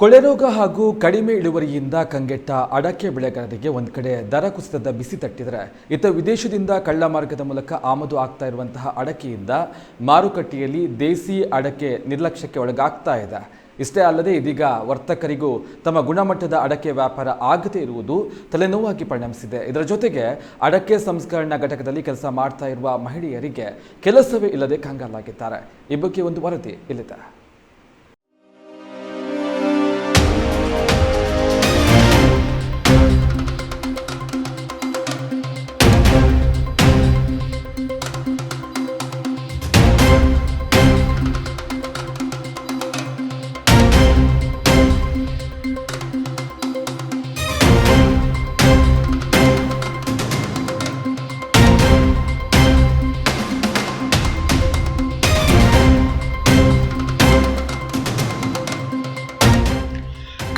ಕೊಳೆರೋಗ ಹಾಗೂ ಕಡಿಮೆ ಇಳುವರಿಯಿಂದ ಕಂಗೆಟ್ಟ ಅಡಕೆ ಬೆಳೆಗಾರರಿಗೆ ಒಂದು ಕಡೆ ದರ ಕುಸಿತದ ಬಿಸಿ ತಟ್ಟಿದರೆ, ಇತ ವಿದೇಶದಿಂದ ಕಳ್ಳ ಮಾರ್ಗದ ಮೂಲಕ ಆಮದು ಆಗ್ತಾ ಇರುವಂತಹ ಅಡಕೆಯಿಂದ ಮಾರುಕಟ್ಟೆಯಲ್ಲಿ ದೇಸಿ ಅಡಕೆ ನಿರ್ಲಕ್ಷ್ಯಕ್ಕೆ ಒಳಗಾಗ್ತಾ ಇದೆ. ಇಷ್ಟೇ ಅಲ್ಲದೆ ಇದೀಗ ವರ್ತಕರಿಗೂ ತಮ್ಮ ಗುಣಮಟ್ಟದ ಅಡಕೆ ವ್ಯಾಪಾರ ಆಗದೇ ಇರುವುದು ತಲೆನೋವಾಗಿ ಪರಿಣಮಿಸಿದೆ. ಇದರ ಜೊತೆಗೆ ಅಡಕೆ ಸಂಸ್ಕರಣಾ ಘಟಕದಲ್ಲಿ ಕೆಲಸ ಮಾಡ್ತಾ ಇರುವ ಮಹಿಳೆಯರಿಗೆ ಕೆಲಸವೇ ಇಲ್ಲದೆ ಕಂಗಾಲಾಗಿದ್ದಾರೆ. ಈ ಬಗ್ಗೆ ಒಂದು ವರದಿ ಇಲ್ಲಿದೆ.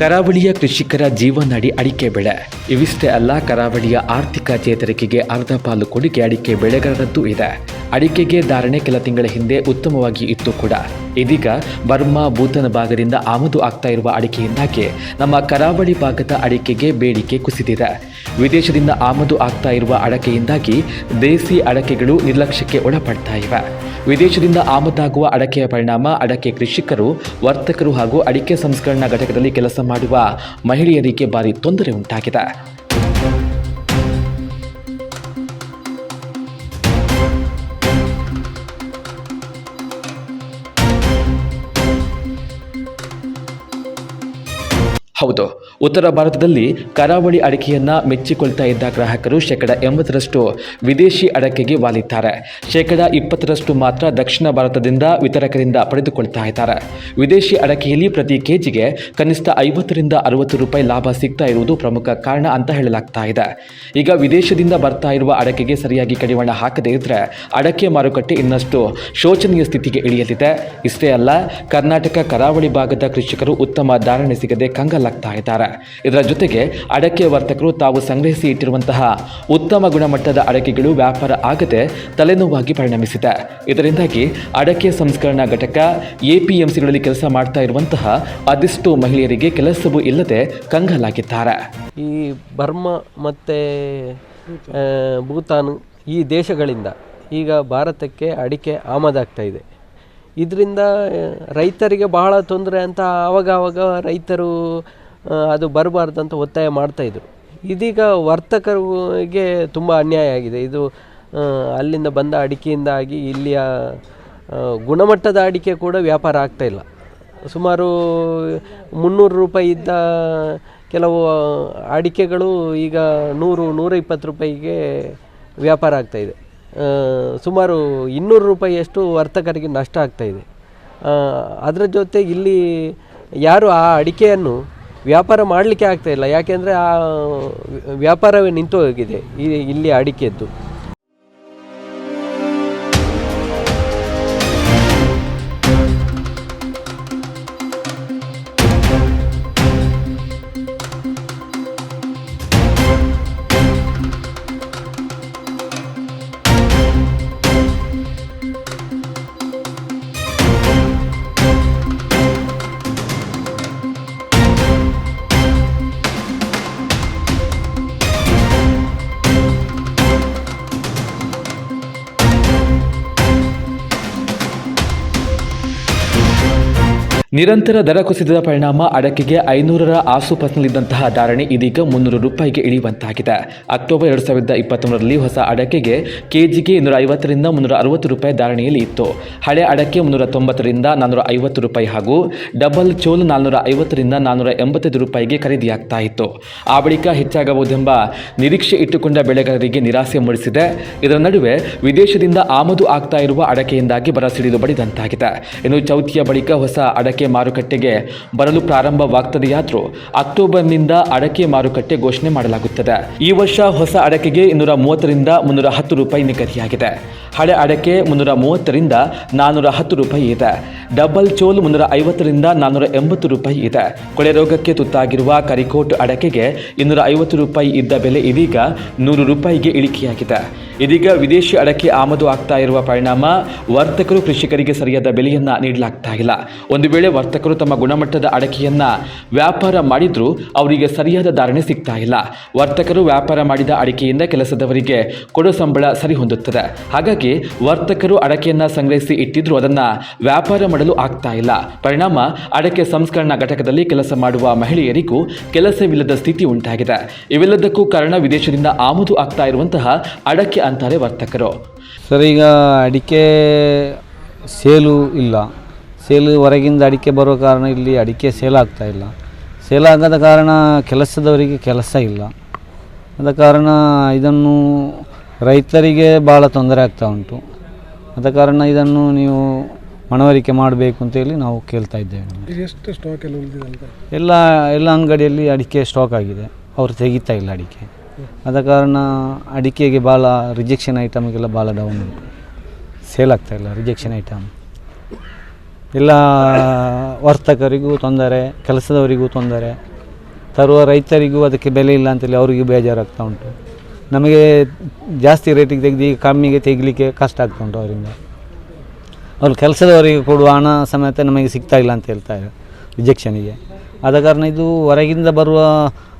ಕರಾವಳಿಯ ಕೃಷಿಕರ ಜೀವನಾಡಿ ಅಡಿಕೆ ಬೆಳೆ. ಇವಿಷ್ಟೇ ಅಲ್ಲ, ಕರಾವಳಿಯ ಆರ್ಥಿಕ ಚೇತರಿಕೆಗೆ ಅರ್ಧ ಪಾಲು ಕೊಡುಗೆ ಅಡಿಕೆ ಬೆಳೆಗಾರರದ್ದು ಇದೆ. ಅಡಿಕೆಗೆ ಧಾರಣೆ ಕೆಲ ತಿಂಗಳ ಹಿಂದೆ ಉತ್ತಮವಾಗಿ ಇತ್ತು ಕೂಡ. ಇದೀಗ ಬರ್ಮಾ ಭೂತನ ಭಾಗದಿಂದ ಆಮದು ಆಗ್ತಾ ಇರುವ ಅಡಿಕೆಯಿಂದಾಗಿ ನಮ್ಮ ಕರಾವಳಿ ಭಾಗದ ಅಡಿಕೆಗೆ ಬೇಡಿಕೆ ಕುಸಿದಿದೆ. ವಿದೇಶದಿಂದ ಆಮದು ಆಗ್ತಾ ಇರುವ ಅಡಕೆಯಿಂದಾಗಿ ದೇಸಿ ಅಡಕೆಗಳು ನಿರ್ಲಕ್ಷ್ಯಕ್ಕೆ ಒಳಪಡ್ತಾ ಇವೆ. ವಿದೇಶದಿಂದ ಆಮದಾಗುವ ಅಡಕೆಯ ಪರಿಣಾಮ ಅಡಕೆ ಕೃಷಿಕರು, ವರ್ತಕರು ಹಾಗೂ ಅಡಿಕೆ ಸಂಸ್ಕರಣಾ ಘಟಕದಲ್ಲಿ ಕೆಲಸ ಮಾಡುವ ಮಹಿಳೆಯರಿಗೆ ಭಾರಿ ತೊಂದರೆ ಉಂಟಾಗಿದೆ. ಹೌದು. ಉತ್ತರ ಭಾರತದಲ್ಲಿ ಕರಾವಳಿ ಅಡಿಕೆಯನ್ನು ಮೆಚ್ಚಿಕೊಳ್ತಾ ಇದ್ದ ಗ್ರಾಹಕರು ಶೇಕಡ ಎಂಬತ್ತರಷ್ಟು ವಿದೇಶಿ ಅಡಕೆಗೆ ವಾಲಿದ್ದಾರೆ. ಶೇಕಡ ಇಪ್ಪತ್ತರಷ್ಟು ಮಾತ್ರ ದಕ್ಷಿಣ ಭಾರತದಿಂದ ವಿತರಕರಿಂದ ಪಡೆದುಕೊಳ್ತಾ ಇದ್ದಾರೆ. ವಿದೇಶಿ ಅಡಕೆಯಲ್ಲಿ ಪ್ರತಿ ಕೆಜಿಗೆ ಕನಿಷ್ಠ ಐವತ್ತರಿಂದ ಅರವತ್ತು ರೂಪಾಯಿ ಲಾಭ ಸಿಗ್ತಾ ಇರುವುದು ಪ್ರಮುಖ ಕಾರಣ ಅಂತ ಹೇಳಲಾಗ್ತಾ ಇದೆ. ಈಗ ವಿದೇಶದಿಂದ ಬರ್ತಾ ಇರುವ ಅಡಕೆಗೆ ಸರಿಯಾಗಿ ಕಡಿವಾಣ ಹಾಕದೇ ಇದ್ದರೆ ಅಡಕೆ ಮಾರುಕಟ್ಟೆ ಇನ್ನಷ್ಟು ಶೋಚನೀಯ ಸ್ಥಿತಿಗೆ ಇಳಿಯಲಿದೆ. ಇಷ್ಟೇ ಅಲ್ಲ, ಕರ್ನಾಟಕ ಕರಾವಳಿ ಭಾಗದ ಕೃಷಿಕರು ಉತ್ತಮ ಧಾರಣೆ ಸಿಗದೆ ಕಂಗಲಾಗ್ತಾ ಇದ್ದಾರೆ. ಇದರ ಜೊತೆಗೆ ಅಡಕೆ ವರ್ತಕರು ತಾವು ಸಂಗ್ರಹಿಸಿ ಇಟ್ಟಿರುವಂತಹ ಉತ್ತಮ ಗುಣಮಟ್ಟದ ಅಡಕೆಗಳು ವ್ಯಾಪಾರ ಆಗದೆ ತಲೆನೋವಾಗಿ ಪರಿಣಮಿಸಿದೆ. ಇದರಿಂದಾಗಿ ಅಡಕೆ ಸಂಸ್ಕರಣಾ ಘಟಕ, ಎಪಿಎಂಸಿಗಳಲ್ಲಿ ಕೆಲಸ ಮಾಡ್ತಾ ಇರುವಂತಹ ಅದೆಷ್ಟು ಮಹಿಳೆಯರಿಗೆ ಕೆಲಸವೂ ಇಲ್ಲದೆ ಕಂಗಲಾಗಿದ್ದಾರೆ. ಈ ಬರ್ಮಾ ಮತ್ತು ಭೂತಾನ್ ಈ ದೇಶಗಳಿಂದ ಈಗ ಭಾರತಕ್ಕೆ ಅಡಿಕೆ ಆಮದಾಗ್ತಾ ಇದೆ. ಇದರಿಂದ, ರೈತರಿಗೆ ಬಹಳ ತೊಂದರೆ ಅಂತ ಆವಾಗ ಆವಾಗ ರೈತರು ಅದು ಬರಬಾರ್ದು ಅಂತ ಒತ್ತಾಯ ಮಾಡ್ತಾಯಿದ್ರು ಇದೀಗ ವರ್ತಕರಿಗೆ ತುಂಬ ಅನ್ಯಾಯ ಆಗಿದೆ. ಇದು ಅಲ್ಲಿಂದ ಬಂದ ಅಡಿಕೆಯಿಂದಾಗಿ ಇಲ್ಲಿಯ ಗುಣಮಟ್ಟದ ಅಡಿಕೆ ಕೂಡ ವ್ಯಾಪಾರ ಆಗ್ತಾಯಿಲ್ಲ ಸುಮಾರು ಮುನ್ನೂರು ರೂಪಾಯಿ ಇದ್ದ ಕೆಲವು ಅಡಿಕೆಗಳು ಈಗ ನೂರು ನೂರ ಇಪ್ಪತ್ತು ರೂಪಾಯಿಗೆ ವ್ಯಾಪಾರ ಆಗ್ತಾಯಿದೆ ಸುಮಾರು ಇನ್ನೂರು ರೂಪಾಯಿಯಷ್ಟು ವರ್ತಕರಿಗೆ ನಷ್ಟ ಆಗ್ತಾಯಿದೆ ಅದರ ಜೊತೆ ಇಲ್ಲಿ ಯಾರು ಆ ಅಡಿಕೆಯನ್ನು ವ್ಯಾಪಾರ ಮಾಡಲಿಕ್ಕೆ ಆಗ್ತಾಯಿಲ್ಲ ಯಾಕೆಂದರೆ ಆ ವ್ಯಾಪಾರವೇ ನಿಂತು ಹೋಗಿದೆ ಈ ಇಲ್ಲಿ ಅಡಿಕೆದ್ದು. ನಿರಂತರ ದರ ಕುಸಿತದ ಪರಿಣಾಮ ಅಡಕೆಗೆ ಐನೂರರ ಆಸುಪಾಸಿನಲ್ಲಿದ್ದಂತಹ ಧಾರಣೆ ಇದೀಗ ಮುನ್ನೂರು ರೂಪಾಯಿಗೆ ಇಳಿಯುವಂತಾಗಿದೆ. ಅಕ್ಟೋಬರ್ ಎರಡು ಸಾವಿರದ ಇಪ್ಪತ್ತೊಂದರಲ್ಲಿ ಹೊಸ ಅಡಕೆಗೆ ಕೆಜಿಗೆ ಇನ್ನೂರ ಐವತ್ತರಿಂದ ಮುನ್ನೂರ ಅರವತ್ತು ರೂಪಾಯಿ ಧಾರಣೆಯಲ್ಲಿ ಇತ್ತು. ಹಳೆ ಅಡಕೆ ಮುನ್ನೂರ ತೊಂಬತ್ತರಿಂದ ನಾನ್ನೂರ ಐವತ್ತು ರೂಪಾಯಿ ಹಾಗೂ ಡಬಲ್ ಚೋಲ್ ನಾನ್ನೂರ ಐವತ್ತರಿಂದ ನಾನ್ನೂರ ಎಂಬತ್ತೈದು ರೂಪಾಯಿಗೆ ಖರೀದಿಯಾಗ್ತಾ ಇತ್ತು. ಆ ಬಳಿಕ ಹೆಚ್ಚಾಗಬಹುದೆಂಬ ನಿರೀಕ್ಷೆ ಇಟ್ಟುಕೊಂಡ ಬೆಳೆಗಾರರಿಗೆ ನಿರಾಸೆ ಮೂಡಿಸಿದೆ. ಇದರ ನಡುವೆ ವಿದೇಶದಿಂದ ಆಮದು ಆಗ್ತಾ ಇರುವ ಅಡಕೆಯಿಂದಾಗಿ ಬರ ಸಿಡಿದು ಬಡಿದಂತಾಗಿದೆ. ಇನ್ನು ಚೌತಿಯ ಬಳಿಕ ಹೊಸ ಅಡಕೆ ಮಾರುಕಟ್ಟೆಗೆ ಬರಲು ಪ್ರಾರಂಭವಾಗ್ತದೆಯಾದರೂ ಅಕ್ಟೋಬರ್ನಿಂದ ಅಡಕೆ ಮಾರುಕಟ್ಟೆ ಘೋಷಣೆ ಮಾಡಲಾಗುತ್ತದೆ. ಈ ವರ್ಷ ಹೊಸ ಅಡಕೆಗೆ ಇನ್ನೂರ ಮೂವತ್ತರಿಂದ ಮುನ್ನೂರ ಹತ್ತು ರೂಪಾಯಿ ನಿಗದಿಯಾಗಿದೆ. ಹಳೆ ಅಡಕೆ ಮುನ್ನೂರ ಮೂವತ್ತರಿಂದ ನಾನ್ನೂರ ಹತ್ತು ರೂಪಾಯಿ ಇದೆ. ಡಬಲ್ ಚೋಲ್ ಮುನ್ನೂರ ಐವತ್ತರಿಂದ ನಾನ್ನೂರ ಎಂಬತ್ತು ರೂಪಾಯಿ ಇದೆ. ಕೊಳೆ ರೋಗಕ್ಕೆ ತುತ್ತಾಗಿರುವ ಕರಿಕೋಟ್ ಅಡಕೆಗೆ ಇನ್ನೂರ ಐವತ್ತು ರೂಪಾಯಿ ಇದ್ದ ಬೆಲೆ ಇದೀಗ ನೂರು ರೂಪಾಯಿಗೆ ಇಳಿಕೆಯಾಗಿದೆ. ಇದೀಗ ವಿದೇಶಿ ಅಡಕೆ ಆಮದು ಆಗ್ತಾ ಇರುವ ಪರಿಣಾಮ ವರ್ತಕರು ಕೃಷಿಕರಿಗೆ ಸರಿಯಾದ ಬೆಲೆಯನ್ನು ನೀಡಲಾಗ್ತಾ ಇಲ್ಲ. ಒಂದು ವೇಳೆ ವರ್ತಕರು ತಮ್ಮ ಗುಣಮಟ್ಟದ ಅಡಕೆಯನ್ನು ವ್ಯಾಪಾರ ಮಾಡಿದರೂ ಅವರಿಗೆ ಸರಿಯಾದ ಧಾರಣೆ ಸಿಗ್ತಾ ಇಲ್ಲ. ವರ್ತಕರು ವ್ಯಾಪಾರ ಮಾಡಿದ ಅಡಕೆಯಿಂದ ಕೆಲಸದವರಿಗೆ ಕೊಡೋ ಸಂಬಳ ಸರಿ ಹೊಂದುತ್ತದೆ. ಹಾಗಾಗಿ ವರ್ತಕರು ಅಡಕೆಯನ್ನು ಸಂಗ್ರಹಿಸಿ ಇಟ್ಟಿದ್ರು ಅದನ್ನು ವ್ಯಾಪಾರ ಮಾಡಲು ಆಗ್ತಾ ಇಲ್ಲ. ಪರಿಣಾಮ ಅಡಕೆ ಸಂಸ್ಕರಣಾ ಘಟಕದಲ್ಲಿ ಕೆಲಸ ಮಾಡುವ ಮಹಿಳೆಯರಿಗೂ ಕೆಲಸವಿಲ್ಲದ ಸ್ಥಿತಿ ಉಂಟಾಗಿದೆ. ಇವೆಲ್ಲದಕ್ಕೂ ಕಾರಣ ವಿದೇಶದಿಂದ ಆಮದು ಆಗ್ತಾ ಇರುವಂತಹ ಅಡಕೆ ಅಂತಾರೆ ವರ್ತಕರು. ಸರ್ ಈಗ ಅಡಿಕೆ ಸೇಲು ಇಲ್ಲ. ಸೇಲು ಹೊರಗಿಂದ ಅಡಿಕೆ ಬರೋ ಕಾರಣ ಇಲ್ಲಿ ಅಡಿಕೆ ಸೇಲ್ ಆಗ್ತಾ ಇಲ್ಲ. ಸೇಲ್ ಆಗದ ಕಾರಣ ಕೆಲಸದವರಿಗೆ ಕೆಲಸ ಇಲ್ಲ. ಆದ ಕಾರಣ ಇದನ್ನು ರೈತರಿಗೆ ಭಾಳ ತೊಂದರೆ ಆಗ್ತಾ ಉಂಟು. ಆದ ಕಾರಣ ಇದನ್ನು ನೀವು ಮನವರಿಕೆ ಮಾಡಬೇಕು ಅಂತೇಳಿ ನಾವು ಕೇಳ್ತಾ ಇದ್ದೇವೆ. ಎಷ್ಟು ಸ್ಟಾಕ್ ಎಲ್ಲ ಎಲ್ಲ ಅಂಗಡಿಯಲ್ಲಿ ಅಡಿಕೆ ಸ್ಟಾಕ್ ಆಗಿದೆ. ಅವರು ತೆಗಿತಾ ಇಲ್ಲ ಅಡಿಕೆ. ಆದ ಕಾರಣ ಅಡಿಕೆಗೆ ಭಾಳ ರಿಜೆಕ್ಷನ್ ಐಟಮ್ಗೆಲ್ಲ ಭಾಳ ಡೌನ್ ಉಂಟು. ಸೇಲ್ ಇಲ್ಲ ರಿಜೆಕ್ಷನ್ ಐಟಮ್ ಎಲ್ಲ ವರ್ತಕರಿಗೂ ತೊಂದರೆ, ಕೆಲಸದವರಿಗೂ ತೊಂದರೆ. ತರುವ ರೈತರಿಗೂ ಅದಕ್ಕೆ ಬೆಲೆ ಇಲ್ಲ ಅಂತೇಳಿ ಅವರಿಗೂ ಬೇಜಾರಾಗ್ತಾ ಉಂಟು. ನಮಗೆ ಜಾಸ್ತಿ ರೇಟಿಗೆ ತೆಗೆದು ಈಗ ಕಮ್ಮಿಗೆ ತೆಗಿಲಿಕ್ಕೆ ಕಷ್ಟ ಆಗ್ತಾ ಉಂಟು ಅವರಿಂದ. ಅವ್ರು ಕೆಲಸದವರಿಗೆ ಕೊಡುವ ಹಣ ಸಮೇತ ನಮಗೆ ಸಿಗ್ತಾ ಇಲ್ಲ ಅಂತ ಹೇಳ್ತಾರೆ ರಿಜೆಕ್ಷನಿಗೆ ಆದ ಕಾರಣ ಇದು ಹೊರಗಿಂದ ಬರುವ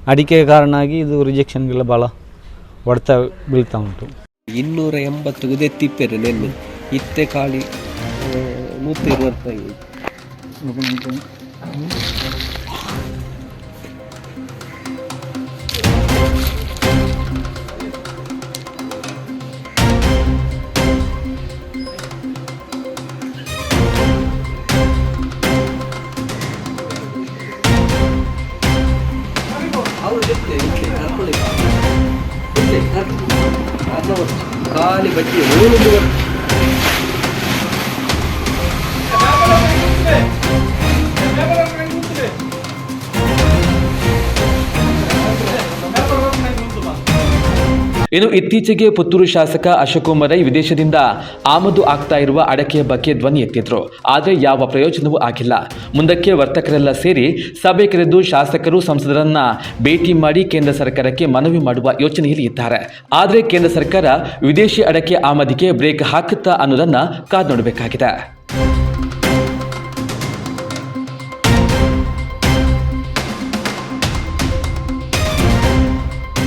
ಅಡಿಕೆ ಕಾರಣ ಆಗಿ ಇದು ರಿಜೆಕ್ಷನ್ಗೆಲ್ಲ ಭಾಳ ಹೊಡ್ತಾ ಬೀಳ್ತಾ ಉಂಟು. ಇನ್ನೂರ ಎಂಬತ್ತು ದೆತ್ತಿಪ್ಪೆರೆ ನೆನ್ನೆ. ಇತ್ತೆ ಖಾಲಿ ನೂತ್ತ தற்கொலை இல்லை தற்கொலை காலி பற்றி ஓடுந்து ಇನ್ನು ಇತ್ತೀಚೆಗೆ ಪುತ್ತೂರು ಶಾಸಕ ಅಶೋಕ್ ರೈ ವಿದೇಶದಿಂದ ಆಮದು ಆಗ್ತಾ ಇರುವ ಅಡಕೆಯ ಬಗ್ಗೆ ಧ್ವನಿ ಎತ್ತಿದ್ರು. ಆದರೆ ಯಾವ ಪ್ರಯೋಜನವೂ ಆಗಿಲ್ಲ. ಮುಂದಕ್ಕೆ ವರ್ತಕರೆಲ್ಲ ಸೇರಿ ಸಭೆ ಕರೆದು ಶಾಸಕರು ಸಂಸದರನ್ನ ಭೇಟಿ ಮಾಡಿ ಕೇಂದ್ರ ಸರ್ಕಾರಕ್ಕೆ ಮನವಿ ಮಾಡುವ ಯೋಚನೆಯಲ್ಲಿ ಇದ್ದಾರೆ. ಆದರೆ ಕೇಂದ್ರ ಸರ್ಕಾರ ವಿದೇಶಿ ಅಡಕೆ ಆಮದಿಗೆ ಬ್ರೇಕ್ ಹಾಕುತ್ತಾ ಅನ್ನೋದನ್ನ ಕಾದು ನೋಡಬೇಕಾಗಿದೆ.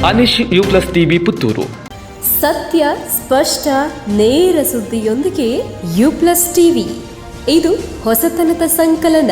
Anish U plus TV, Puttur. ಸತ್ಯ, ಸ್ಪಷ್ಟ, ನೇರ ಸುದ್ದಿಯೊಂದಿಗೆ ಯು ಪ್ಲಸ್ ಟಿವಿ. ಇದು ಹೊಸತನದ ಸಂಕಲನ.